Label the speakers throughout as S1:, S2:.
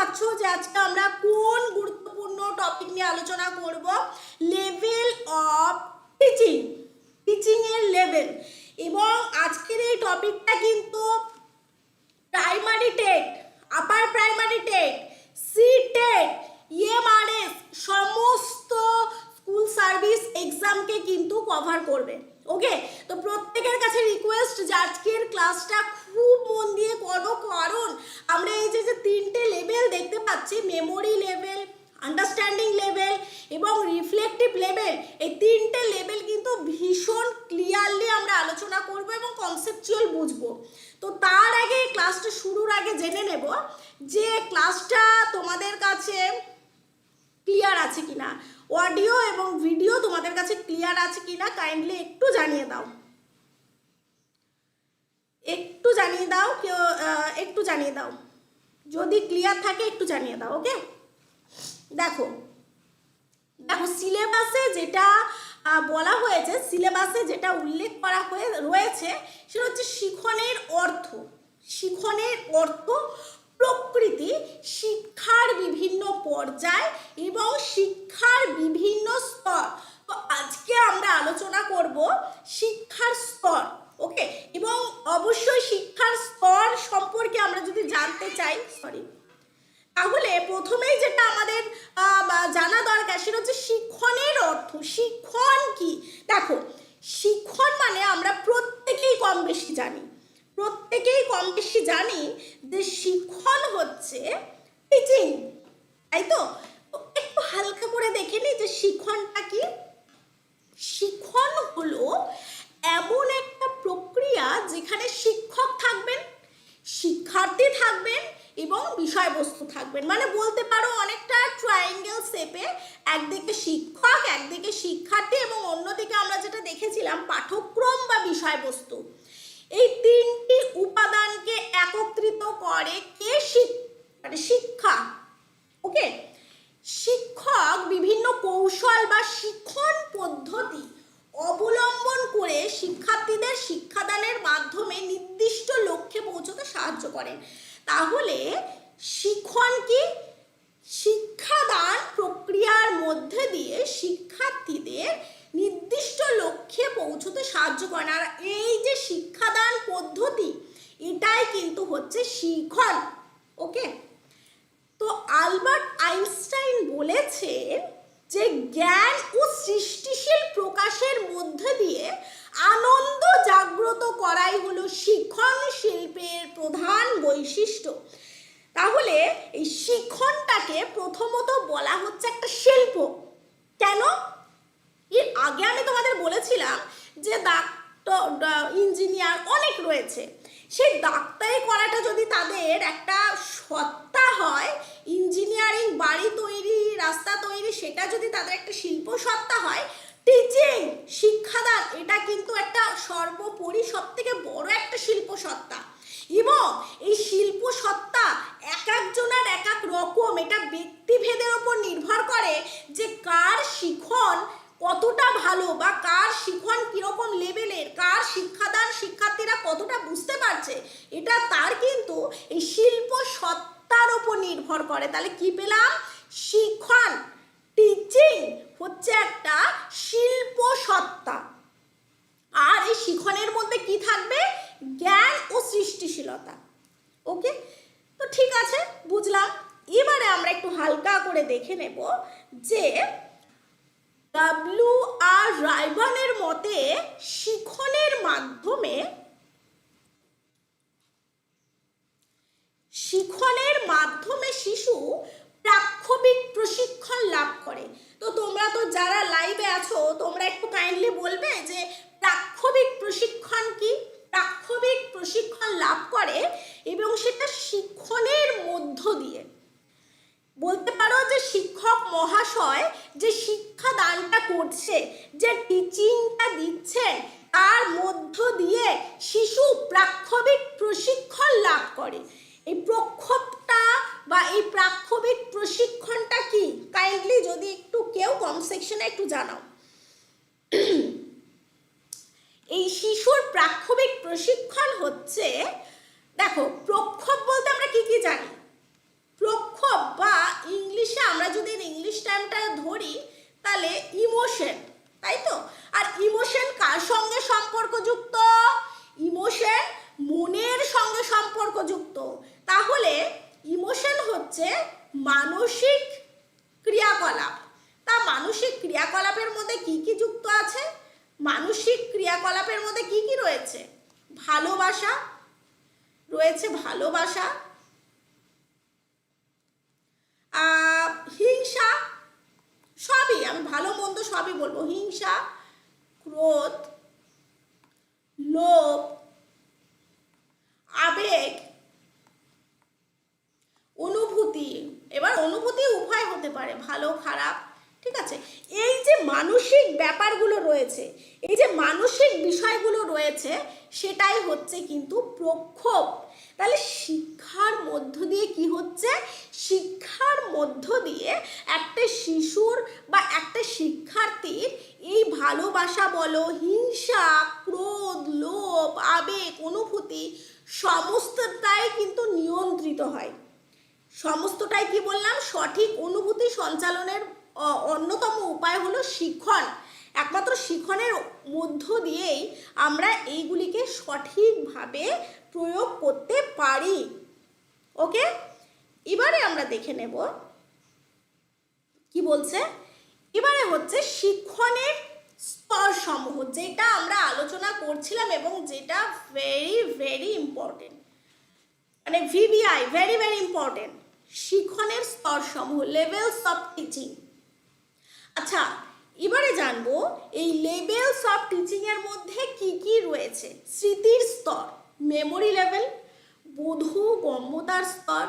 S1: পাচ্ছ যে আজকে আমরা কোন গুরুত্বপূর্ণ টপিক নিয়ে আলোচনা করব? লেভেল অফ টিচিং টিচিং এর লেভেল এবং আজকের এই টপিকটা কিন্তু primary TET upper primary TET C TET EMRS সমস্ত স্কুল সার্ভিস এক্সামকে কিন্তু কভার করবে। ওকে তো প্রত্যেকের কাছে রিকোয়েস্ট যে আজকের ক্লাসটা খুব মন দিয়ে করো, কারণ আমরা এই যে যে তিনটে লেভেল দেখতে পাচ্ছি মেমোরি লেভেল আন্ডারস্ট্যান্ডিং লেভেল এবং রিফ্লেকটিভ লেভেল এই তিনটে লেভেল কিন্তু ভীষণ ক্লিয়ারলি আমরা আলোচনা করব এবং কনসেপচুয়াল বুঝব। তো তার আগে ক্লাসটা শুরুর আগে জেনে নেব যে ক্লাসটা তোমাদের কাছে ক্লিয়ার আছে কিনা। অডিও এবং ভিডিও তোমাদের কাছে ক্লিয়ার আছে কিনা কাইন্ডলি একটু জানিয়ে দাও। একটু জানিয়ে দাও, কেউ একটু জানিয়ে দাও। যদি ক্লিয়ার থাকে, একটু জানিয়ে দাও ওকে দেখো দেখো সিলেবাসে যেটা বলা হয়েছে সিলেবাসে যেটা উল্লেখ করা হয়ে, রয়েছে, সেটা হচ্ছে শিখনের অর্থ। শিখনের অর্থ প্রকৃতি, শিক্ষার বিভিন্ন পর্যায় এবং শিক্ষার বিভিন্ন স্তর। তো আজকে আমরা আলোচনা করব শিক্ষার স্তর। ওকে এবং অবশ্যই শিক্ষার স্তর সম্পর্কে আমরা যদি জানতে চাই সরি তাহলে প্রথমেই যেটা আমাদের জানা দরকার সেটা হচ্ছে শিক্ষণের অর্থ। শিক্ষণ কি? দেখো, শিক্ষণ মানে আমরা প্রত্যেকেই কম বেশি জানি। প্রত্যেকেই কম বেশি জানি যে শিক্ষণ হচ্ছে টিচিং তাই তো? একটু হালকা করে দেখে নিই যে শিক্ষণটা কি? শিক্ষণ হলো এমন একটা প্রক্রিয়া যেখানে শিক্ষক থাকবেন, শিক্ষার্থী থাকবেন এবং বিষয়বস্তু থাকবেন। মানে বলতে পারো অনেকটা ট্রায়াঙ্গেল শেপে একদিকে শিক্ষক, একদিকে শিক্ষার্থী এবং অন্যদিকে আমরা যেটা দেখেছিলাম পাঠ্যক্রম বা বিষয়বস্তু। এই তিনটি উপাদানকে একত্রিত করে কে মানে শিক্ষা ওকে শিক্ষক বিভিন্ন কৌশল বা শিক্ষণ পদ্ধতি অবলম্বন করে শিক্ষার্থীদের শিক্ষাদানের মাধ্যমে নির্দিষ্ট লক্ষ্যে পৌঁছতে সাহায্য করেন। তাহলে শিক্ষণ কি? শিক্ষাদান প্রক্রিয়ার মধ্যে দিয়ে শিক্ষার্থীদের নির্দিষ্ট লক্ষ্যে পৌঁছতে সাহায্য করে আর এই যে শিক্ষাদান পদ্ধতি, এটাই কিন্তু হচ্ছে শিখন ওকে তো আলবার্ট আইনস্টাইন বলেছেন যে জ্ঞান ও সৃষ্টিশীল প্রকাশের মধ্যে দিয়ে আনন্দ জাগ্রত করাই হলো শিক্ষণ শিল্পের প্রধান বৈশিষ্ট্য। তাহলে এই শিক্ষণটাকে প্রথমত বলা হচ্ছে একটা শিল্প। কেন? এর আগে আমি তোমাদের বলেছিলাম যে ডাক্তার ইঞ্জিনিয়ার অনেক রয়েছে। সেই ডাক্তারি করাটা যদি তাদের একটা সত্তা হয় ইঞ্জিনিয়ারিং বাড়ি তৈরি, রাস্তা তৈরি, সেটা যদি তাদের একটা শিল্প সত্তা হয় টিচিং শিক্ষাদান, এটা কিন্তু একটা সর্বোপরি সব থেকে বড় একটা শিল্প সত্তা। এবং এই শিল্প সত্তা এক একজনের এক এক রকম, এটা ব্যক্তিভেদের ওপর নির্ভর করে যে কার শিখন কতটা ভালো বা কার শিখন কীরকম লেভেলের কার শিক্ষাদান শিক্ষার্থীরা কতটা বুঝতে পারছে, এটা তার কিন্তু এই শিল্প সত্তার ওপর নির্ভর করে। তাহলে কি পেলাম? শিখন টিচিং হচ্ছে একটা শিল্প সত্তা। আর এই শিখনের মধ্যে কি থাকবে? জ্ঞান ও সৃষ্টিশীলতা। ওকে তো ঠিক আছে, বুঝলাম। এবারে আমরা একটু হালকা করে দেখে নেব যে ডাব্লিউ আর রাইভানের মতে শিখনের মাধ্যমে শিখনের মাধ্যমে শিশু প্রাক্ষবিক প্রশিক্ষণ লাভ করে। তো তোমরা তো যারা লাইভে আছো, তোমরা একটু কাইন্ডলি বলবে যে প্রাক্ষবিক প্রশিক্ষণ কি? প্রাক্ষবিক প্রশিক্ষণ লাভ করে এবং সেটা শিক্ষণের মধ্য দিয়ে। বলতে পারো যে শিক্ষক মহাশয় যে শিক্ষা দানটা করছে, যে টিচিংটা দিচ্ছেন, তার মধ্য দিয়ে শিশু প্রাক্ষবিক প্রশিক্ষণ লাভ করে। এই প্রক্ষোভটা বা এই প্রাক্ষবিক প্রশিক্ষণটা কি? কাইন্ডলি যদি একটু কেউ কম সেকশনে একটু জানাও। এই শিশুর প্রাক্ষবিক প্রশিক্ষণ হচ্ছে, দেখো, প্রক্ষোভ বলতে আমরা কি কি জানি? প্রক্ষোভ বা ইংলিশে আমরা যদি ইংলিশ টাইমটা ধরি, তাহলে ইমোশন তাই তো? আর ইমোশন কার সঙ্গে সম্পর্কযুক্ত? ইমোশন মনের সঙ্গে সম্পর্কযুক্ত। তাহলে ইমোশন হচ্ছে মানসিক ক্রিয়াকলাপ। তা মানসিক ক্রিয়াকলাপের মধ্যে কি কি যুক্ত আছে? মানসিক ক্রিয়াকলাপের মধ্যে কি কি রয়েছে? ভালোবাসা রয়েছে ভালোবাসা হিংসা সবই, আমি ভালো, মন্দ সবই বলব। হিংসা, ক্রোধ, লোভ, আবেগ, অনুভূতি। এবার অনুভূতি উভয় হতে পারে, ভালো, খারাপ, ঠিক আছে? এই যে মানসিক ব্যাপারগুলো রয়েছে, এই যে মানসিক বিষয়গুলো রয়েছে, সেটাই হচ্ছে কিন্তু প্রক্ষোভ। তাহলে শিক্ষার মধ্য দিয়ে কি হচ্ছে? শিক্ষার মধ্য দিয়ে একটা শিশুর বা একটা শিক্ষার্থীর এই ভালোবাসা বলো, হিংসা, ক্রোধ, লোভ, আবেগ, অনুভূতি সমস্তটাই কিন্তু নিয়ন্ত্রিত হয়। সমস্তটাই কি বললাম? সঠিক অনুভূতি সঞ্চালনের অন্যতম উপায় হলো শিখন একমাত্র শিখনের মধ্য দিয়েই আমরা এইগুলিকে সঠিকভাবে প্রয়োগ করতে পারি। ওকে? এবারে আমরা দেখে নেব কি বলছে। এবারে হচ্ছে শিক্ষণের স্তর সমূহ যেটা আমরা আলোচনা করছিলাম এবং যেটা ভেরি ভেরি ইম্পর্টেন্ট মানে ভিভিআই ভেরি ভেরি ইম্পর্টেন্ট শিক্ষণের স্তর সমূহ লেভেলস অফ টিচিং আচ্ছা এবারে জানব এই লেভেলস অফ টিচিং এর মধ্যে কি কি রয়েছে? স্মৃতির স্তর মেমোরি লেভেল বোধ গম্যতার স্তর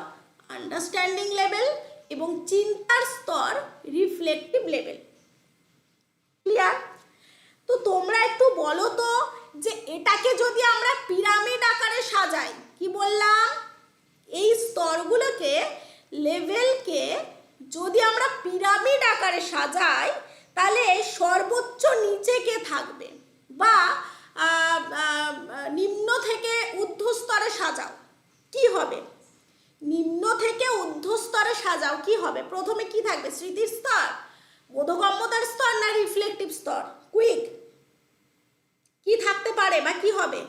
S1: আন্ডারস্ট্যান্ডিং লেভেল এবং চিন্তার স্তর রিফ্লেক্টিভ লেভেল ক্লিয়ার তো তোমরা একটু বলো তো যে এটাকে যদি আমরা পিরামিড আকারে সাজাই, কি বললাম? এই স্তরগুলোকে লেভেলকে যদি আমরা পিরামিড আকারে সাজাই তাহলে সর্বোচ্চ নিচে কে থাকবে? বা নিম্ন থেকে ঊর্ধ্ব স্তরে সাজাও। কি হবে? নিম্ন থেকে ঊর্ধ্ব স্তরে সাজাও, কি হবে? প্রথমে কি থাকবে? স্মৃতির স্তর? বোধগম্যতার স্তর না রিফ্লেকটিভ স্তর? কুইক কি থাকতে পারে বা কি হবে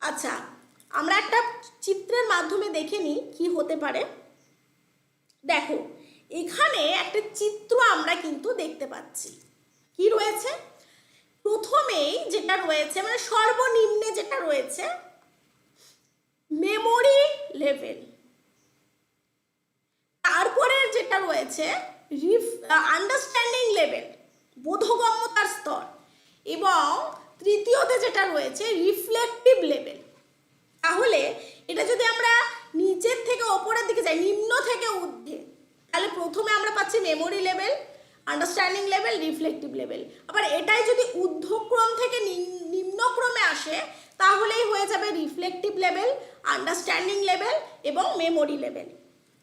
S1: আচ্ছা আমরা একটা চিত্রের মাধ্যমে দেখে নিই কি হতে পারে। দেখো, এখানে একটা চিত্র আমরা কিন্তু দেখতে পাচ্ছি। কি রয়েছে? প্রথমেই যেটা রয়েছে মানে সর্বনিম্নে যেটা রয়েছে মেমোরি লেভেল তারপরে যেটা রয়েছে আন্ডারস্ট্যান্ডিং লেভেল বোধগম্যতার স্তর। এবং তৃতীয়তে যেটা রয়েছে রিফ্লেকটিভ লেভেল তাহলে এটা যদি আমরা নিচের থেকে ওপরের দিকে যাই, নিম্ন থেকে ঊর্ধ্বে, তাহলে প্রথমে আমরা পাচ্ছি memory level understanding level reflective level আবার এটাই যদি ঊর্ধ্বক্রম থেকে নিম- নিম্নক্রমে আসে, তাহলেই হয়ে যাবে রিফ্লেকটিভ লেভেল আন্ডারস্ট্যান্ডিং লেভেল এবং মেমোরি লেভেল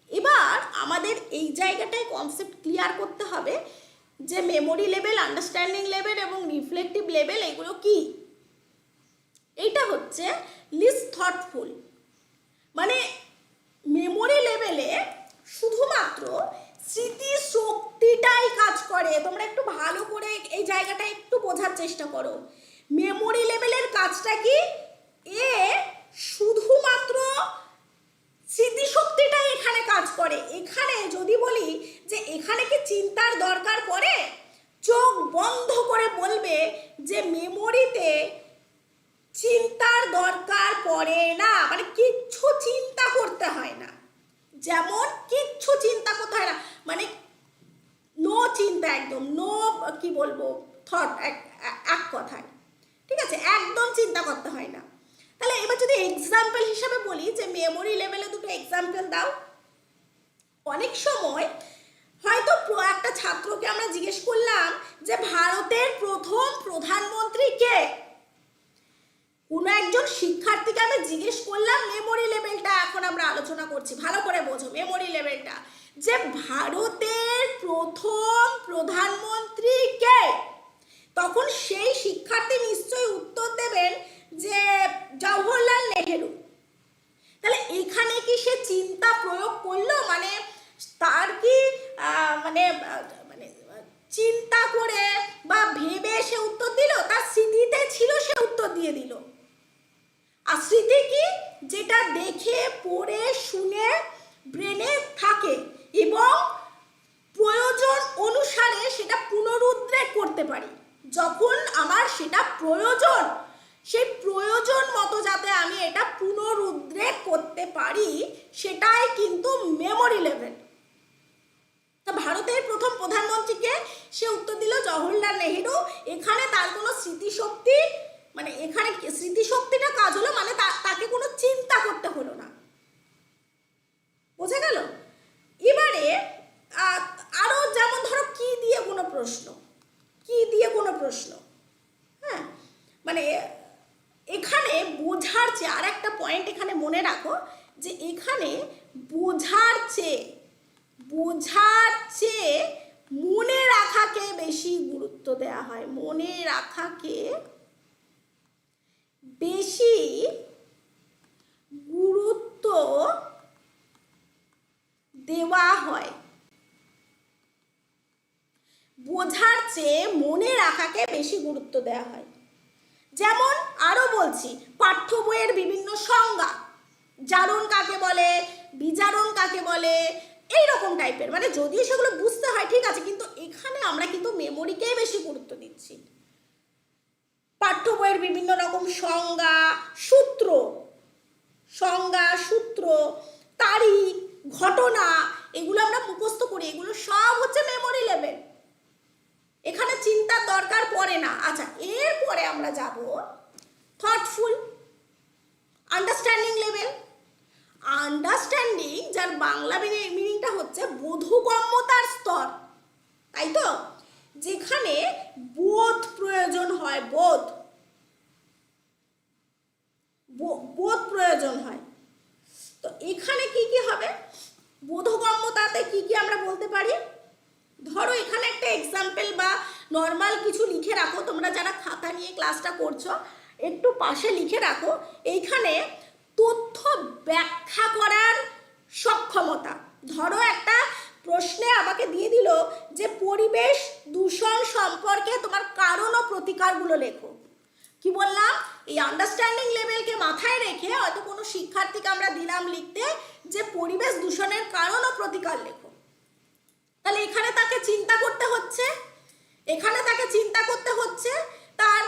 S1: এবার আমাদের এই জায়গাটায় কনসেপ্ট ক্লিয়ার করতে হবে যে মেমোরি লেভেল আন্ডারস্ট্যান্ডিং লেভেল এবং রিফ্লেকটিভ লেভেল এগুলো কি? এইটা হচ্ছে লিস্ট থটফুল মানে মেমোরি লেভেলে শুধুমাত্র স্মৃতি শক্তিটাই কাজ করে। তোমরা একটু ভালো করে এই জায়গাটা একটু বোঝার চেষ্টা করো। মেমোরি লেভেলের কাজটা কি? এ শুধুমাত্র স্মৃতিশক্তিটাই এখানে কাজ করে। এখানে যদি বলি যে এখানে কি চিন্তার দরকার পড়ে? চোখ বন্ধ করে বলবে যে মেমোরিতে চিন্তার দরকার পড়ে না। মানে কিচ্ছু চিন্তা করতে হয় না। যেমন কিচ্ছু চিন্তা করতে হয় না। মানে নো চিন্তা একদম। নো কি বলব? থট এক কথায়। ঠিক আছে? একদম চিন্তা করতে হয় না। তাহলে এবার যদি এক্সাম্পল হিসাবে বলি যে মেমোরি লেভেলে দুটো এক্সাম্পল দাও। অনেক সময় হয়তো একটা ছাত্রকে আমরা জিজ্ঞেস করলাম যে ভারতের প্রথম প্রধানমন্ত্রী কে? কোনো একজন শিক্ষার্থীকে আমি জিজ্ঞেস করলাম মেমোরি লেভেলটা এখন আমরা আলোচনা করছি। ভালো করে বোঝো মেমোরি লেভেলটা যে ভারতের প্রথম প্রধানমন্ত্রী কে? তখন সেই শিক্ষার্থী নিশ্চয়ই উত্তর দেবেন যে জওহরলাল নেহেরু তাহলে এখানে কি সে চিন্তা প্রয়োগ করল মানে তার কি আহ, মানে আহ, মানে আহ, চিন্তা করে বা ভেবে সে উত্তর দিল তার স্মৃতিতে ছিল সে উত্তর দিয়ে দিল আর স্মৃতি কি যেটা দেখে পড়ে শুনে ব্রেনে থাকে এবং প্রয়োজন অনুসারে সেটা পুনরুদ্রেক করতে পারি যখন আমার সেটা প্রয়োজন সেই প্রয়োজন মতো যাতে আমি এটা পুনরুদ্রেক করতে পারি সেটাই কিন্তু মেমোরি লেভেল তা ভারতের প্রথম প্রধানমন্ত্রীকে সে উত্তর দিল জওহরলাল নেহেরু এখানে তার কোনো স্মৃতিশক্তি মানে এখানে কি- স্মৃতিশক্তিটা কাজ হলো মানে তা- তাকে কোনো চিন্তা করতে হলো না বোঝা গেল এবারে আহ, আরও যেমন ধরো কি দিয়ে কোনো প্রশ্ন কি দিয়ে কোনো প্রশ্ন হ্যাঁ মানে এখানে বোঝার চেয়ে আর একটা পয়েন্ট এখানে মনে রাখো যে এখানে বোঝার চেয়ে বোঝার চেয়ে মনে রাখাকে বেশি গুরুত্ব দেওয়া হয় মনে রাখাকে বেশি গুরুত্ব দেওয়া হয় বোঝার চেয়ে মনে রাখাকে দেওয়া হয়। যেমন আরও বলছি, পাঠ্য বইয়ের বিভিন্ন সংজ্ঞা। জারণ কাকে বলে, বিজারণ কাকে বলে এই রকম টাইপের মানে যদিও সেগুলো বুঝতে হয়, ঠিক আছে, কিন্তু এখানে আমরা কিন্তু মেমোরিকেই বেশি গুরুত্ব দিচ্ছি। পাঠ্য বইয়ের বিভিন্ন রকম সংজ্ঞা, সূত্র। সংজ্ঞা, সূত্র, তারিখ, ঘটনা, এগুলো আমরা মুখস্থ করি। এগুলো সব হচ্ছে মেমোরি লেভেল এখানে চিন্তার দরকার পড়ে না। আচ্ছা এরপরে আমরা যাব থটফুল আন্ডারস্ট্যান্ডিং লেভেল আন্ডারস্ট্যান্ডিং যার বাংলা মিনিংটা হচ্ছে বোধগম্যতার স্তর। তাই তো? যেখানে বোধ প্রয়োজন হয়, বোধ। বোধ প্রয়োজন হয়। তো এখানে কি কি হবে? বোধগম্যতাতে কি কি আমরা বলতে পারি? ধরো, এখানে একটা এক্সাম্পল বা নর্মাল কিছু লিখে রাখো। তোমরা যারা খাতা নিয়ে ক্লাসটা করছ, একটু পাশে লিখে রাখো। এইখানে তথ্য ব্যাখ্যা করার সক্ষমতা। ধরো, একটা প্রশ্নে আমাকে দিয়ে দিল যে, পরিবেশ দূষণ সম্পর্কে তোমার কারণ ও প্রতিকারগুলো লেখো। কি বললাম? এই আন্ডারস্ট্যান্ডিং লেভেলকে মাথায় রেখে হয়তো কোনো শিক্ষার্থীকে আমরা দিলাম লিখতে যে, পরিবেশ দূষণের কারণ ও প্রতিকার লেখো। তাহলে এখানে তাকে চিন্তা করতে হচ্ছে? এখানে তাকে চিন্তা করতে হচ্ছে? তার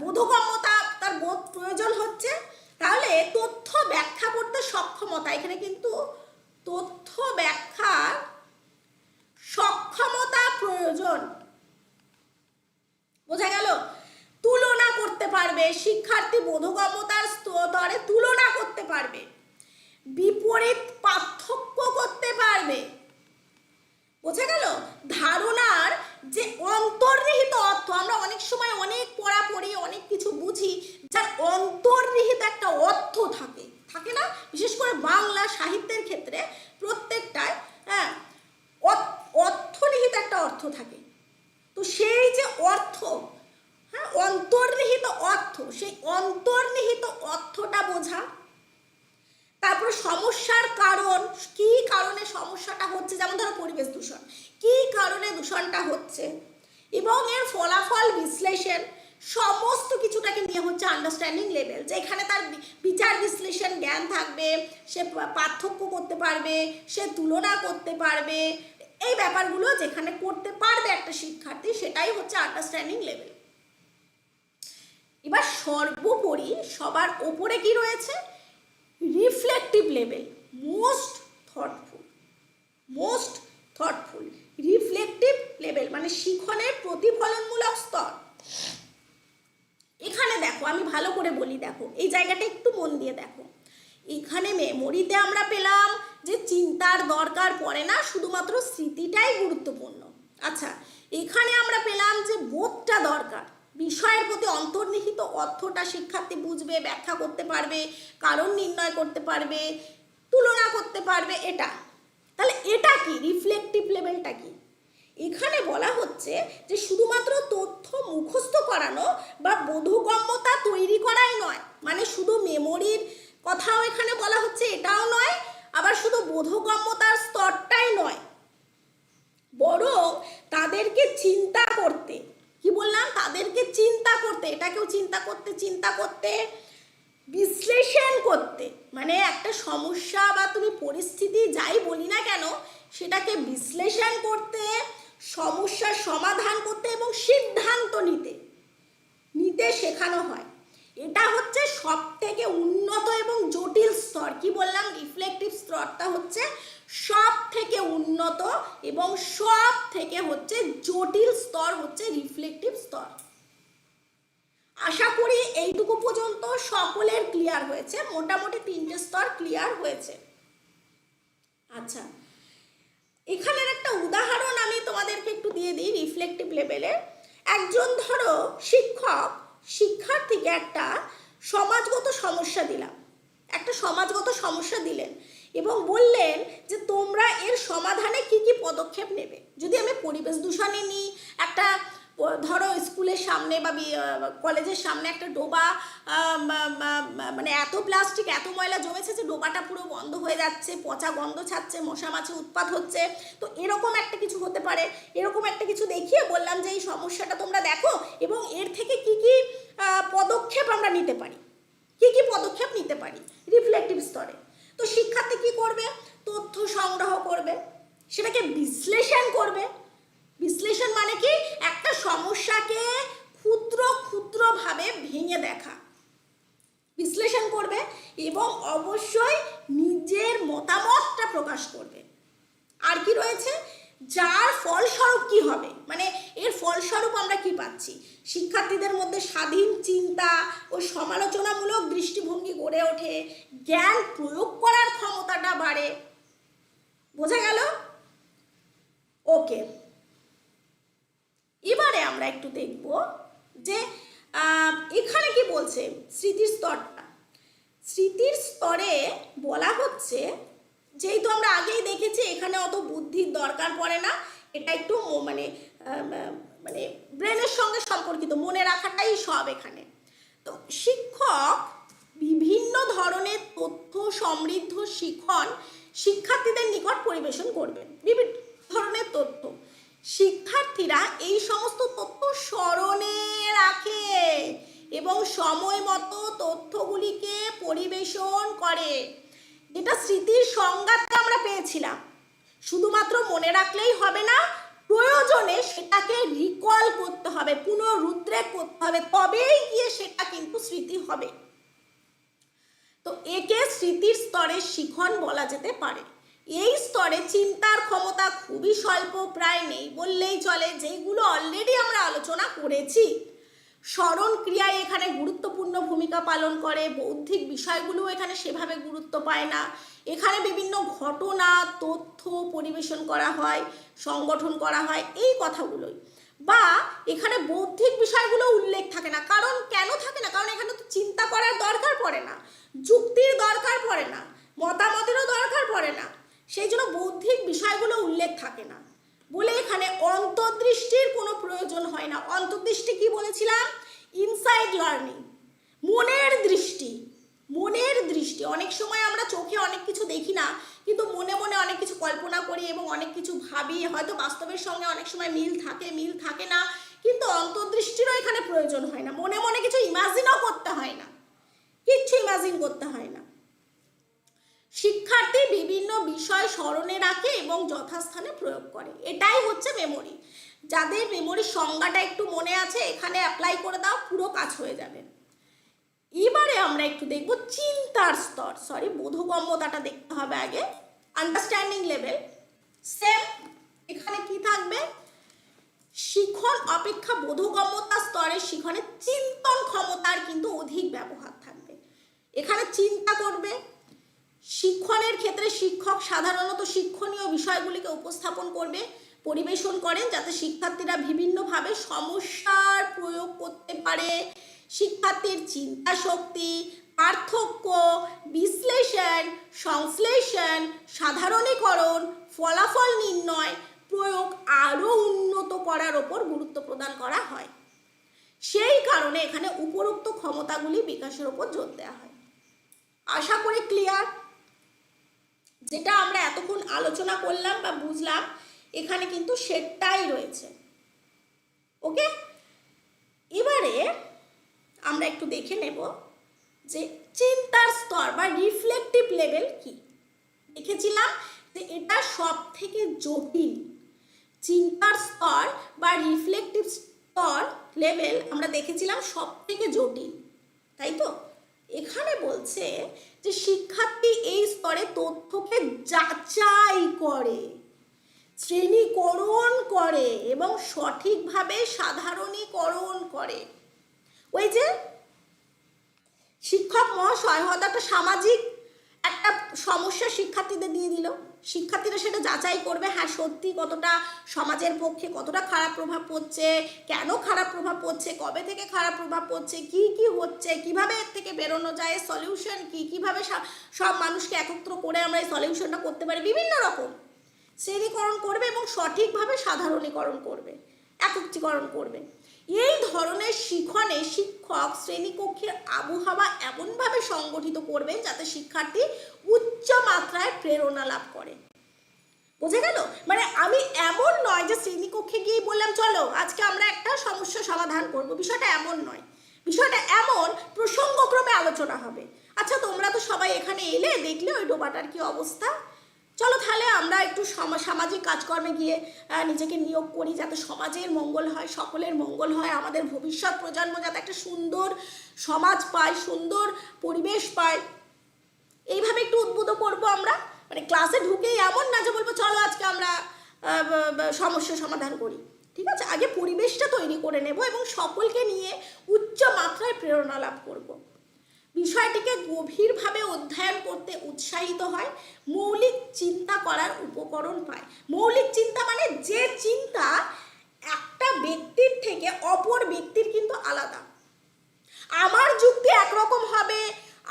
S1: বোধগম্যতা, তার বোধ প্রয়োজন হচ্ছে? তাহলে তথ্য ব্যাখ্যা করতে সক্ষমতা, এখানে কিন্তু তথ্য ব্যাখ্যার সক্ষমতা প্রয়োজন। বোঝা গেল? তুলনা করতে পারবে, শিক্ষার্থী বোধগম্যতার স্তরে তুলনা করতে পারবে। বিপরীত পার্থক্য করতে পারবে। বোঝা গেল? ধারণার যে অন্তর্নিহিত অর্থ, আমরা অনেক সময় অনেক পড়া পড়ি অনেক কিছু বুঝি যার অন্তর্নিহিত একটা অর্থ থাকে থাকে না বিশেষ করে বাংলা সাহিত্যের ক্ষেত্রে প্রত্যেকটায় হ্যাঁ অর্থ- অর্থনিহিত একটা অর্থ থাকে তো সেই যে অর্থ হ্যাঁ অন্তর্নিহিত অর্থ সেই অন্তর্নিহিত অর্থটা বোঝা তারপরে সমস্যার কারণ কি কারণে সমস্যাটা হচ্ছে যেমন ধরো পরিবেশ দূষণ কি কারণে দূষণটা হচ্ছে এবং এর ফলাফল বিশ্লেষণ সমস্ত কিছুটাকে নিয়ে হচ্ছে আন্ডারস্ট্যান্ডিং লেভেল যে এখানে তার বি- বিচার বিশ্লেষণ জ্ঞান থাকবে সে পা- পার্থক্য করতে পারবে সে তুলনা করতে পারবে এই ব্যাপারগুলো যেখানে করতে পারবে একটা শিক্ষার্থী, সেটাই হচ্ছে আন্ডারস্ট্যান্ডিং লেভেল এবার সর্বোপরি সবার ওপরে কি রয়েছে? Reflective level most thoughtful most thoughtful reflective level মানে শিখনের প্রতিফলনমূলক স্তর। এখানে দেখো, আমি ভালো করে বলি, দেখো, এই জায়গাটা একটু মন দিয়ে দেখো। এখানে মেমোরিতে আমরা পেলাম যে চিন্তার দরকার পড়ে না, শুধুমাত্র স্মৃতিটাই গুরুত্বপূর্ণ। আচ্ছা এখানে আমরা পেলাম যে বোধটা দরকার। বিষয়ের প্রতি অন্তর্নিহিত অর্থটা শিক্ষার্থী বুঝবে, ব্যাখ্যা করতে পারবে, কারণ নির্ণয় করতে পারবে, তুলনা করতে পারবে, এটা। তাহলে এটা কি? রিফ্লেকটিভ লেভেলটা কি? এখানে বলা হচ্ছে যে শুধুমাত্র তথ্য মুখস্থ করানো বা বোধগম্যতা তৈরি করাই নয়। মানে শুধু মেমোরির কথাও এখানে বলা হচ্ছে, এটাও নয়, আবার শুধু বোধগম্যতার স্তরটাই নয়। বরং তাদেরকে চিন্তা করতে। কি বললাম? তাদেরকে চিন্তা করতে। এটাকেও চিন্তা করতে চিন্তা করতে, বিশ্লেষণ করতে। মানে একটা সমস্যা বা তুমি পরিস্থিতি যাই বলি না কেন, সেটাকে বিশ্লেষণ করতে, সমস্যার সমাধান করতে এবং সিদ্ধান্ত নিতে নিতে শেখানো হয়। এটা হচ্ছে সব থেকে উন্নত এবং জটিল স্তর। কি বললাম? রিফ্লেকটিভ স্তরটা হচ্ছে সব থেকে উন্নত এবং সব থেকে হচ্ছে জটিল স্তর হচ্ছে রিফ্লেকটিভ স্তর। আশা করি এইটুকু পর্যন্ত সকলের ক্লিয়ার হয়েছে, মোটামুটি তিনটে স্তর ক্লিয়ার হয়েছে। আচ্ছা এখানের একটা উদাহরণ আমি তোমাদেরকে একটু দিয়ে দিই রিফ্লেকটিভ লেভেলে একজন ধরো শিক্ষক, শিক্ষার্থীকে একটা সমাজগত সমস্যা দিলাম। একটা সমাজগত সমস্যা দিলেন। এবং বললেন যে তোমরা এর সমাধানে কি কি পদক্ষেপ নেবে। যদি আমি পরিবেশ দূষণে নিই একটা ধরো স্কুলের সামনে বা কলেজের সামনে একটা ডোবা মানে এত প্লাস্টিক, এত ময়লা জমেছে যে ডোবাটা পুরো বন্ধ হয়ে যাচ্ছে, পচা গন্ধ ছাড়ছে, মশা মাছি উৎপাত হচ্ছে। তো এরকম একটা কিছু হতে পারে। এরকম একটা কিছু দেখিয়ে বললাম যে এই সমস্যাটা তোমরা দেখো এবং এর থেকে কি কি পদক্ষেপ আমরা নিতে পারি। কি কি পদক্ষেপ নিতে পারি? রিফ্লেকটিভ স্তরে। তো শিক্ষার্থী কি করবে? তথ্য সংগ্রহ করবে। সেটাকে বিশ্লেষণ করবে। বিশ্লেষণ মানে কি? একটা সমস্যাকে ক্ষুদ্র ক্ষুদ্রভাবে ভেঙে দেখা। বিশ্লেষণ করবে এবং অবশ্যই নিজের মতামতটা প্রকাশ করবে। আর কি রয়েছে? যার ফলস্বরূপ কি হবে? মানে এর ফলস্বরূপ আমরা কি পাচ্ছি? শিক্ষার্থীদের মধ্যে স্বাধীন চিন্তা ও সমালোচনামূলক দৃষ্টিভঙ্গি গড়ে ওঠে, জ্ঞান প্রয়োগ করার ক্ষমতাটা বাড়ে। বোঝা গেল? ওকে। এবারে আমরা একটু দেখব যে এখানে কি বলছে? স্মৃতির স্তরটা। স্মৃতির স্তরে বলা হচ্ছে যেহেতু আমরা আগেই দেখেছি, এখানে অত বুদ্ধির দরকার পড়ে না। এটা একটু মানে মানে ব্রেনের সঙ্গে সম্পর্কিত, মনে রাখাটাই সব এখানে। তো শিক্ষক বিভিন্ন ধরনের তথ্য সমৃদ্ধ শিখন শিক্ষার্থীদের নিকট পরিবেশন করবেন বিভিন্ন ধরনের তথ্য। শিক্ষার্থীরা এই সমস্ত তথ্য স্মরণে রাখে এবং সময় মতো তথ্যগুলিকে পরিবেশন করে। যেটা স্মৃতির সংজ্ঞাতে আমরা পেয়েছিলাম। শুধুমাত্র মনে রাখলেই হবে না, প্রয়োজনে সেটাকে রিকল করতে হবে, পুনরুদ্রেক করতে হবে, তবেই গিয়ে সেটা কিন্তু স্মৃতি হবে। তো একে স্মৃতির স্তরের শিখন বলা যেতে পারে। এই স্তরে চিন্তার ক্ষমতা খুবই স্বল্প, প্রায় নেই বললেই চলে যেগুলো অলরেডি আমরা আলোচনা করেছি। স্মরণ ক্রিয়ায় এখানে গুরুত্বপূর্ণ ভূমিকা পালন করে, বৌদ্ধিক বিষয়গুলো এখানে সেভাবে গুরুত্ব পায় না। এখানে বিভিন্ন ঘটনা, তথ্য পরিবেশন করা হয়, সংগঠন করা হয়, এই কথাগুলোই। বা এখানে বৌদ্ধিক বিষয়গুলো উল্লেখ থাকে না। কারণ কেন থাকে না? কারণ এখানে তো চিন্তা করার দরকার পড়ে না, যুক্তির দরকার পড়ে না, মতামতেরও দরকার পড়ে না। সেই জন্য বৌদ্ধিক বিষয়গুলো উল্লেখ থাকে না। বলে এখানে অন্তর্দৃষ্টির কোনো প্রয়োজন হয় না। অন্তর্দৃষ্টি কি বলেছিলাম? ইনসাইড লার্নিং মনের দৃষ্টি। মনের দৃষ্টি। অনেক সময় আমরা চোখে অনেক কিছু দেখি না, কিন্তু মনে মনে অনেক কিছু কল্পনা করি এবং অনেক কিছু ভাবি। হয়তো বাস্তবের সঙ্গে অনেক সময় মিল থাকে মিল থাকে না, কিন্তু অন্তর্দৃষ্টিরও এখানে প্রয়োজন হয় না। মনে মনে কিছু ইমাজিনও করতে হয় না। কিচ্ছু ইমাজিন করতে হয় না। শিক্ষার্থী বিভিন্ন বিষয় স্মরণে রাখে এবং যথাস্থানে প্রয়োগ করে। এটাই হচ্ছে মেমোরি যাদের মেমোরির সংজ্ঞাটা একটু মনে আছে, এখানে অ্যাপ্লাই করে দাও, পুরো কাজ হয়ে যাবে। এবারে আমরা একটু দেখব চিন্তার স্তর। সরি বোধগম্যতাটা দেখতে হবে আগে। আন্ডারস্ট্যান্ডিং লেভেল সেম এখানে কি থাকবে? শিখন অপেক্ষা বোধগম্যতা স্তরের শিখনে চিন্তন ক্ষমতার কিন্তু অধিক ব্যবহার থাকবে। এখানে চিন্তা করবে শিক্ষণের ক্ষেত্রে শিক্ষক সাধারণত শিক্ষণীয় বিষয়গুলিকে উপস্থাপন করবে, পরিবেশন করেন যাতে শিক্ষার্থীরা বিভিন্নভাবে সমস্যার প্রয়োগ করতে পারে। শিক্ষার্থীর চিন্তা শক্তি পার্থক্য, বিশ্লেষণ, সংশ্লেষণ, সাধারণীকরণ, ফলাফল নির্ণয়, প্রয়োগ আরও উন্নত করার ওপর গুরুত্ব প্রদান করা হয়। সেই কারণে এখানে উপরোক্ত ক্ষমতাগুলি বিকাশের ওপর জোর দেওয়া হয়। আশা করি ক্লিয়ার যেটা আমরা এতক্ষণ আলোচনা করলাম বা বুঝলাম, এখানে কিন্তু সেটাই রয়েছে। ওকে? এবারে আমরা একটু দেখে নেব যে চিন্তার স্তর বা রিফ্লেকটিভ লেভেল কি। দেখেছিলাম যে এটা সব থেকে জটিল। চিন্তার স্তর বা রিফ্লেকটিভ স্তর লেভেল আমরা দেখেছিলাম সব থেকে জটিল, তাই তো? এখানে বলছে যে শিক্ষার্থী এই স্তরে তথ্যকে যাচাই করে, শ্রেণীকরণ করে এবং সঠিকভাবে সাধারণীকরণ করে। ওই যে শিক্ষক মহাশয় হয়তো একটা সামাজিক একটা সমস্যা শিক্ষার্থীদের দিয়ে দিল। শিক্ষার্থীরা সেটা যাচাই করবে হ্যাঁ সত্যি কতটা সমাজের পক্ষে কতটা খারাপ প্রভাব পড়ছে, কেন খারাপ প্রভাব পড়ছে, কবে থেকে খারাপ প্রভাব পড়ছে, কি কি হচ্ছে, কীভাবে এর থেকে বেরোনো যায় সলিউশন কি, কীভাবে সব মানুষকে একত্র করে আমরা এই সলিউশনটা করতে পারি, বিভিন্ন রকম। শ্রেণীকরণ করবে এবং সঠিকভাবে সাধারণীকরণ করবে, একত্রীকরণ করবে। এই ধরনের শিখনে শিক্ষক শ্রেণীকক্ষের আবহাওয়া এমনভাবে সংগঠিত করবেন যাতে শিক্ষার্থী উচ্চ মাত্রায় প্রেরণা লাভ করে। বোঝা গেল? মানে আমি এমন নয় যে শ্রেণীকক্ষে গিয়ে বললাম, চলো, আজকে আমরা একটা সমস্যা সমাধান করব। বিষয়টা এমন নয়। বিষয়টা এমন প্রসঙ্গক্রমে আলোচনা হবে। আচ্ছা তোমরা তো সবাই এখানে এলে দেখলে ওই ডোবাটার কি অবস্থা? চলো তাহলে আমরা একটু সম- সামাজিক কাজকর্মে গিয়ে নিজেকে নিয়োগ করি যাতে সমাজের মঙ্গল হয়, সকলের মঙ্গল হয়, আমাদের ভবিষ্যৎ প্রজন্ম যাতে একটা সুন্দর সমাজ পায়, সুন্দর পরিবেশ পায়। এইভাবে একটু উদ্বুদ্ধ করব আমরা। মানে ক্লাসে ঢুকেই এমন না যে বলব, চলো আজকে আমরা সমস্যা সমাধান করি। ঠিক আছে? আগে পরিবেশটা তৈরি করে নেব এবং সকলকে নিয়ে উচ্চ মাত্রায় প্রেরণা লাভ করব। বিষয়টিকে গভীরভাবে অধ্যয়ন করতে উৎসাহিত হয়, মৌলিক চিন্তা করার উপকরণ পায়। মৌলিক চিন্তা মানে যে চিন্তা একটা ব্যক্তির থেকে অপর ব্যক্তির কিন্তু আলাদা। আমার যুক্তি একরকম হবে,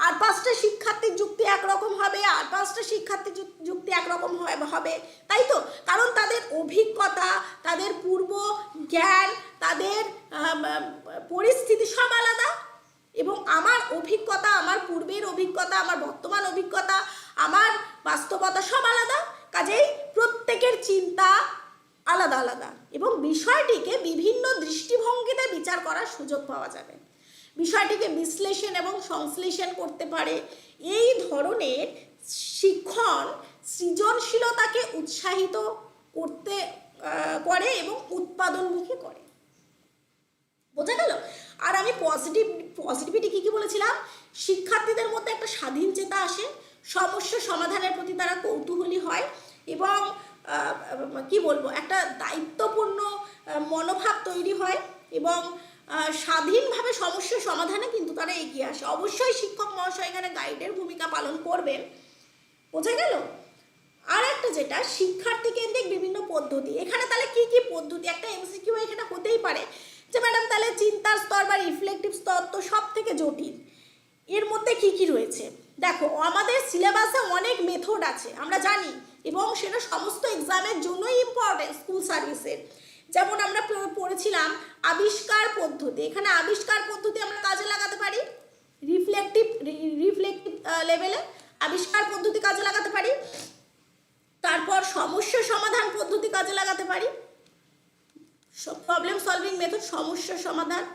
S1: আর পাঁচটা শিক্ষার্থীর যুক্তি একরকম হবে, আর পাঁচটা শিক্ষার্থীর যুক্তি একরকম হবে তাই তো? কারণ তাদের অভিজ্ঞতা, তাদের পূর্ব জ্ঞান তাদের পরিস্থিতি সব আলাদা। এবং আমার অভিজ্ঞতা, আমার পূর্বের অভিজ্ঞতা, আমার বর্তমান অভিজ্ঞতা, আমার বাস্তবতা সব আলাদা। কাজেই প্রত্যেকের চিন্তা আলাদা আলাদা এবং বিষয়টিকে বিভিন্ন দৃষ্টিভঙ্গিতে বিচার করার সুযোগ পাওয়া যাবে। বিষয়টিকে বিশ্লেষণ এবং সংশ্লেষণ করতে পারে। এই ধরনের শিক্ষণ সৃজনশীলতাকে উৎসাহিত করতে করে এবং উৎপাদনমুখী করে। বোঝা গেল? আর আমি পজিটিভ পজিটিভিটি কী কী বলেছিলাম? শিক্ষার্থীদের মধ্যে একটা স্বাধীন চেতা আসে, সমস্যা সমাধানের প্রতি তারা কৌতূহলী হয় এবং কি বলব, একটা দায়িত্বপূর্ণ মনোভাব তৈরি হয় এবং স্বাধীনভাবে সমস্যা সমাধানে কিন্তু তারা এগিয়ে আসে। অবশ্যই শিক্ষক মহাশয় এখানে গাইডের ভূমিকা পালন করবেন। বোঝা গেল? আর একটা যেটা, শিক্ষার্থী কেন্দ্রিক বিভিন্ন পদ্ধতি। এখানে তাহলে কি কি পদ্ধতি? একটা এমসিকিউ এখানে হতেই পারে। যে ম্যাডাম, তাহলে চিন্তার স্তর বা রিফ্লেকটিভ স্তর তো সব থেকে জটিল। এর মধ্যে কি কি রয়েছে? দেখো, আমাদের সিলেবাসে অনেক মেথড আছে, আমরা জানি, এবং সেটা সমস্ত এক্সামের জন্যই ইম্পর্টেন্ট স্কুল সার্ভিসের যেমন আমরা পড়েছিলাম আবিষ্কার পদ্ধতি। এখানে আবিষ্কার পদ্ধতি আমরা কাজে লাগাতে পারি? রিফ্লেকটিভ রিফ্লেকটিভ লেভেলে আবিষ্কার পদ্ধতি কাজে লাগাতে পারি। তারপর সমস্যা সমাধান পদ্ধতি কাজে লাগাতে পারি। প্রবলেম সলভিং মেথড সমস্যা সমাধান।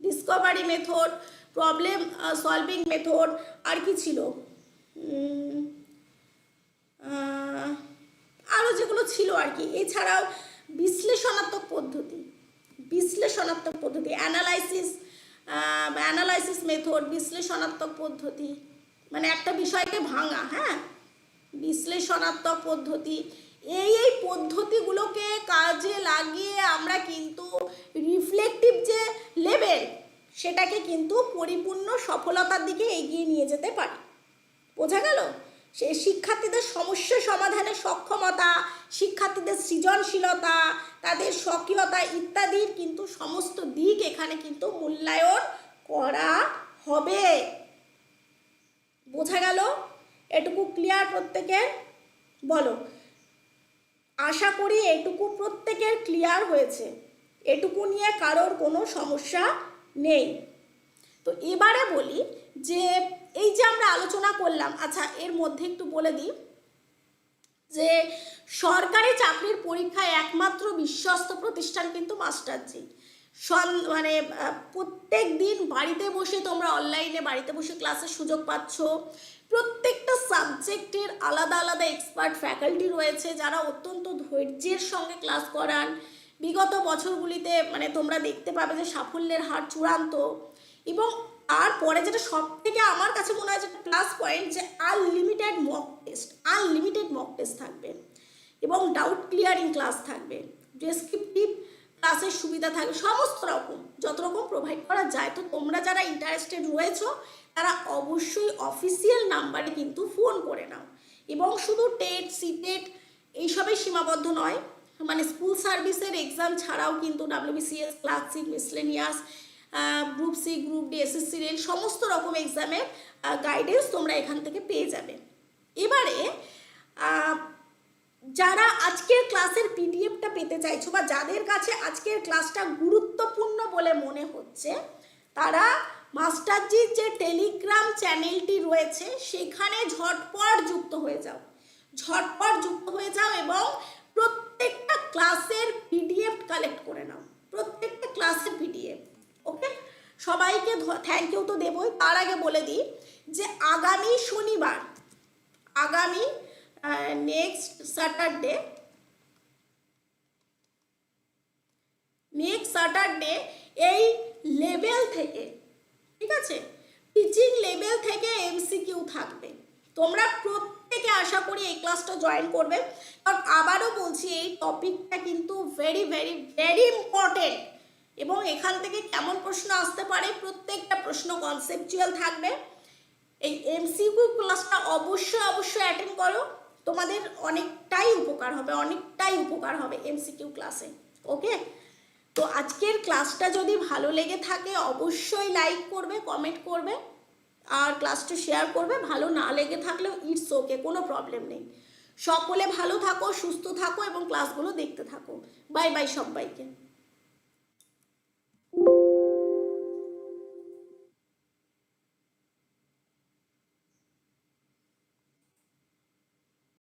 S1: Discovery method problem solving method আর কি ছিল? আরও যেগুলো ছিল আর কি। এছাড়াও বিশ্লেষণাত্মক পদ্ধতি। বিশ্লেষণাত্মক পদ্ধতি অ্যানালাইসিস অ্যানালাইসিস মেথড বিশ্লেষণাত্মক পদ্ধতি। মানে একটা বিষয়কে ভাঙা হ্যাঁ? বিশ্লেষণাত্মক পদ্ধতি। এই এই পদ্ধতিগুলোকে কাজে লাগিয়ে আমরা কিন্তু রিফ্লেকটিভ যে লেভেল সেটাকে কিন্তু পরিপূর্ণ সফলতার দিকে এগিয়ে নিয়ে যেতে পারি। বোঝা গেল? সে শিক্ষার্থীদের সমস্যা সমাধানের সক্ষমতা, শিক্ষার্থীদের সৃজনশীলতা, তাদের স্বকীয়তা ইত্যাদির কিন্তু সমস্ত দিক এখানে কিন্তু মূল্যায়ন করা হবে। বোঝা গেল? এটুকু ক্লিয়ার প্রত্যেকের? বলো। আশা করি এটুকু প্রত্যেকের ক্লিয়ার হয়েছে। এটুকু নিয়ে কারোর কোনো সমস্যা নেই। তো এবারে বলি যে, এই যে আমরা আলোচনা করলাম আচ্ছা এর মধ্যে একটু বলে দিই যে, সরকারি চাকরির পরীক্ষায় একমাত্র বিশ্বস্ত প্রতিষ্ঠান কিন্তু মাস্টারজি। সন মানে প্রত্যেক দিন বাড়িতে বসে তোমরা অনলাইনে বাড়িতে বসে ক্লাসের সুযোগ পাচ্ছ। প্রত্যেকটা সাবজেক্টের আলাদা আলাদা এক্সপার্ট ফ্যাকাল্টি রয়েছে যারা অত্যন্ত ধৈর্যের সঙ্গে ক্লাস করান। বিগত বছরগুলিতে মানে তোমরা দেখতে পাবে যে সাফল্যের হার চূড়ান্ত। এবং তারপরে যেটা সব থেকে আমার কাছে মনে হয় যেটা প্লাস পয়েন্ট যে unlimited mock test unlimited mock test থাকবে। এবং ডাউট ক্লিয়ারিং ক্লাস থাকবে। ডেসক্রিপটিভ ক্লাসের সুবিধা থাকবে। সমস্ত রকম, যত রকম প্রোভাইড করা যায়। তো তোমরা যারা ইন্টারেস্টেড রয়েছো তারা অবশ্যই অফিসিয়াল নাম্বারে কিন্তু ফোন করে নাও। এবং শুধু টেট সিটেট এইসবেই সীমাবদ্ধ নয় মানে স্কুল সার্ভিসের এক্সাম ছাড়াও কিন্তু WBCS classic miscellaneous group C group D SSC rail সমস্ত রকম এক্সামের গাইডেন্স তোমরা এখান থেকে পেয়ে যাবে। এবারে যারা আজকের ক্লাসের পিডিএফটা পেতে চাইছো বা যাদের কাছে আজকের ক্লাসটা গুরুত্বপূর্ণ বলে মনে হচ্ছে, তারা মাস্টারজির যে টেলিগ্রাম চ্যানেলটি রয়েছে, সেখানে ঝটপট যুক্ত হয়ে যাও। ঝটপট যুক্ত হয়ে যাও এবং প্রত্যেকটা ক্লাসের পিডিএফ কালেক্ট করে নাও। প্রত্যেকটা ক্লাসের পিডিএফ, ওকে? সবাইকে থ্যাংক ইউ তো দেবই। তার আগে বলে দিই যে আগামী শনিবার, আগামী নেক্সট স্যাটারডে নেক্সট স্যাটারডে এই লেভেল থেকে আছে টিচিং লেভেল থেকে এমসিকিউ থাকবে। তোমরা প্রত্যেকে আশা করি এই ক্লাসটা জয়েন করবে। কারণ আবারও বলছি, এই টপিকটা কিন্তু ভেরি ভেরি ভেরি ইম্পর্টেন্ট এবং এখান থেকে কেমন প্রশ্ন আসতে পারে, প্রত্যেকটা প্রশ্ন কনসেপচুয়াল থাকবে। এই এমসিকিউ ক্লাসটা অবশ্যই অবশ্যই অ্যাটেন্ড করো। তোমাদের অনেকটাই উপকার হবে, অনেকটাই উপকার হবে এমসিকিউ ক্লাসে ওকে তো আজকের ক্লাসটা যদি ভালো লেগে থাকে, অবশ্যই লাইক করবে কমেন্ট করবে আর ক্লাসটা শেয়ার করবে। ভালো না লেগে থাকলেও ইটস ওকে কোনো প্রবলেম নেই। সকলে ভালো থাকো, সুস্থ থাকো এবং ক্লাসগুলো দেখতে থাকো। বাই বাই সবাইকে।